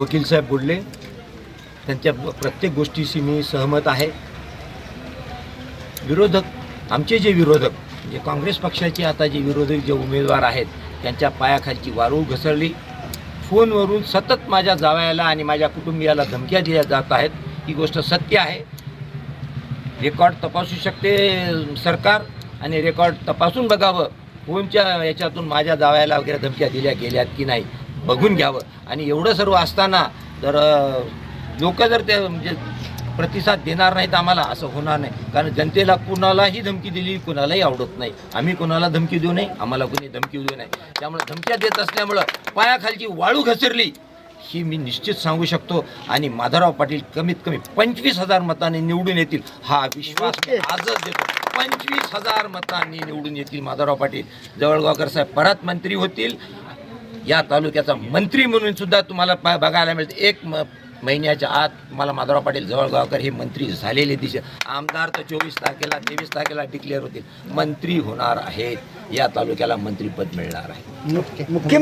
वकील साहेब बोलले त्यांच्या प्रत्येक गोष्टीशी मी सहमत आहे. विरोधक आमचे जे विरोधक म्हणजे काँग्रेस पक्षाचे आता जे विरोधक जे उमेदवार आहेत त्यांच्या पायाखालची वारू घसरली. फोनवरून सतत माझ्या जावयाला आणि माझ्या कुटुंबियाला धमक्या दिल्या जात आहेत. ही गोष्ट सत्य आहे. रेकॉर्ड तपासू शकते सरकार आणि रेकॉर्ड तपासून बघावं. फोनच्या याच्यातून माझ्या जावयाला वगैरे धमक्या दिल्या गेल्यात की नाही? बघून घ्यावं. आणि एवढं सर्व असताना जर लोक जर ते म्हणजे प्रतिसाद देणार नाहीत आम्हाला असं होणार नाही. कारण जनतेला कुणालाही धमकी दिली कुणालाही आवडत नाही. आम्ही कुणाला धमकी देऊ नये आम्हाला कुणी धमकी देऊ नये. त्यामुळे धमक्या देत असल्यामुळं पायाखालची वाळू घसरली ही मी निश्चित सांगू शकतो. आणि माधवराव पाटील कमीत कमी पंचवीस हजार मतांनी निवडून येतील हा विश्वास आजच देतो. पंचवीस हजार मतांनी निवडून येतील माधवराव पाटील. जवळगावकर साहेब परत मंत्री होतील. या तालुक्याचा मंत्री म्हणून सुद्धा तुम्हाला बघायला मिळते. एक महिन्याच्या आत मला माधवराव पाटील जवळगावकर हे मंत्री झालेले दिसत आमदार तर चोवीस तारखेला तेवीस तारखेला डिक्लेअर होतील. मंत्री होणार आहेत. या तालुक्याला मंत्रीपद मिळणार आहे. मुख्यमंत्री